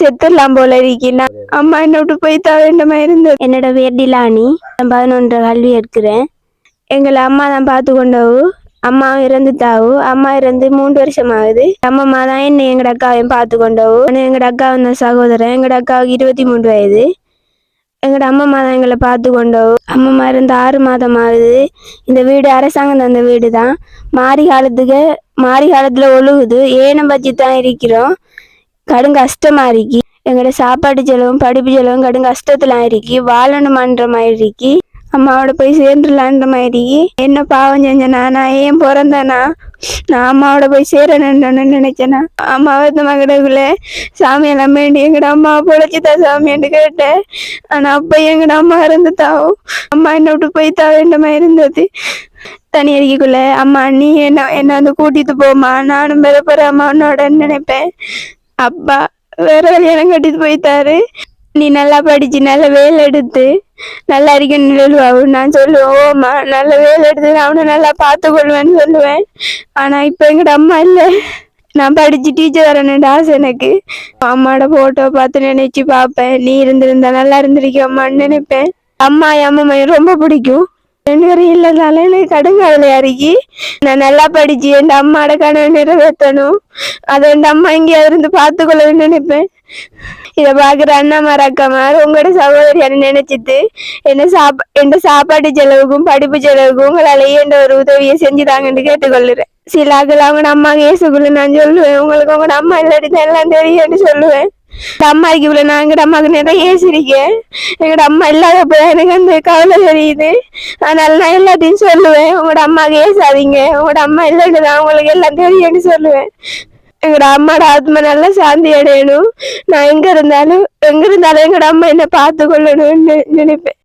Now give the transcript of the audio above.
செத்துடலாம் போல இருக்கீனா அம்மா என்ன விட்டு போய் தர வேண்டமா இருந்தது. என்னோட பேர் டிலானி. நான் பதினொன்று கல்வி எடுக்கிறேன். எங்களை அம்மா தான் பார்த்து கொண்டவு அம்மா இறந்துட்டாவு? அம்மா இறந்து மூன்று வருஷம் ஆகுது. அம்மா தான் என்ன எங்கட அக்காவையும் பார்த்து கொண்டவு எங்கட அக்கா வந்த சகோதரன். எங்கட அக்காவுக்கு இருபத்தி மூன்று வயது. எங்கட அம்மா தான் எங்களை பார்த்து கொண்டவு அம்மா இருந்து ஆறு மாதம் ஆகுது. இந்த வீடு அரசாங்கம் தந்த வீடு தான் மாறி காலத்துக்கு மாறி காலத்துல ஒழுகுது. ஏனம் பற்றி தான் இருக்கிறோம். கடும் கஷ்டமா இருக்கு எங்களோட சாப்பாடு செலவும் படிப்பு செலவும் கடும் கஷ்டத்துல இருக்கி வாழணுமான்ற மாதிரி இருக்கி அம்மாவோட போய் சேர்ந்துடலான்ற மாதிரி என்ன பாவம் செஞ்சனா நான் ஏன் பிறந்தேனா நான் அம்மாவோட போய் சேரணும்னு நினைச்சேனா அம்மாவை இந்த மகடக்குள்ள சாமி எல்லாம் வேண்டி எங்கட அம்மாவை பொழைச்சிதா சாமின்னு கேட்டேன். ஆனா அப்ப எங்கட அம்மா இருந்துட்டாவும் அம்மா என்ன விட்டு போய் தா வேண்டுமா இருந்தது தனி அருகிக்குள்ள அம்மா நீ என்ன என்ன வந்து கூட்டிட்டு போமா நானும் பெறப்போற அம்மாவோட நினைப்பேன். அப்பா வேற கல்யாணம் கட்டிட்டு போயிட்டாரு. நீ நல்லா படிச்சு நல்ல வேலை எடுத்து நல்லா இருக்கணும்னு சொல்லுவாவு நான் சொல்லுவேன் ஓமா நல்ல வேலை எடுத்து நான் அவனை நல்லா பார்த்து கொள்வேன்னு சொல்லுவேன். ஆனா இப்ப எங்கட அம்மா இல்லை. நான் படிச்சு டீச்சர் வரணுன்ற ஆசை எனக்கு. அம்மாவோட போட்டோ பார்த்து நினைச்சு பார்ப்பேன். நீ இருந்திருந்தா நல்லா இருந்திருக்கியம்மான்னு நினைப்பேன். அம்மா என் அம்மா ரொம்ப பிடிக்கும். ரெண்டு பேரும் இல்லைனால எனக்கு கடுங்காவலையா அருகி. நான் நல்லா படிச்சு என் அம்மாட கனவு நிறைவேற்றணும். அதை என் அம்மா எங்கேயாவது இருந்து பார்த்துக்கொள்ளணும்னு நினைப்பேன். இதை பார்க்குற அண்ணா அக்காமார் உங்களோட சகோதரியான நினைச்சிட்டு என்ன சாப்பா என் சாப்பாட்டு செலவுக்கும் படிப்பு செலவுக்கும் உங்களால ஏண்ட ஒரு உதவியை செஞ்சுதாங்கன்னு கேட்டுக்கொள்ளுறேன். சில ஆக்கள் அவங்க அம்மா ஏசுக்குள்ள நான் சொல்லுவேன். உங்களுக்கு உங்களோட அம்மா இல்லாட்டி தான் எல்லாம் தெரியும்னு சொல்லுவேன். எங்க அம்மாக்கு இவ்வளவு நான் எங்கட அம்மாக்கு நிறைய ஏசிருக்கேன் எங்கட அம்மா இல்லாதப்ப எனக்கு அந்த கவலை தெரியுது. அதனால நான் எல்லாத்தையும் சொல்லுவேன். உங்களோட அம்மாவுக்கு ஏசாதீங்க. உங்களோட அம்மா இல்லைன்னு தான் உங்களுக்கு எல்லாம் தெரியும்னு சொல்லுவேன். எங்கட அம்மாட ஆத்மா நல்லா சாந்தி அடையணும். நான் எங்க இருந்தாலும் எங்க இருந்தாலும் எங்கட அம்மா என்ன பார்த்து கொள்ளணும்னு நினைப்பேன்.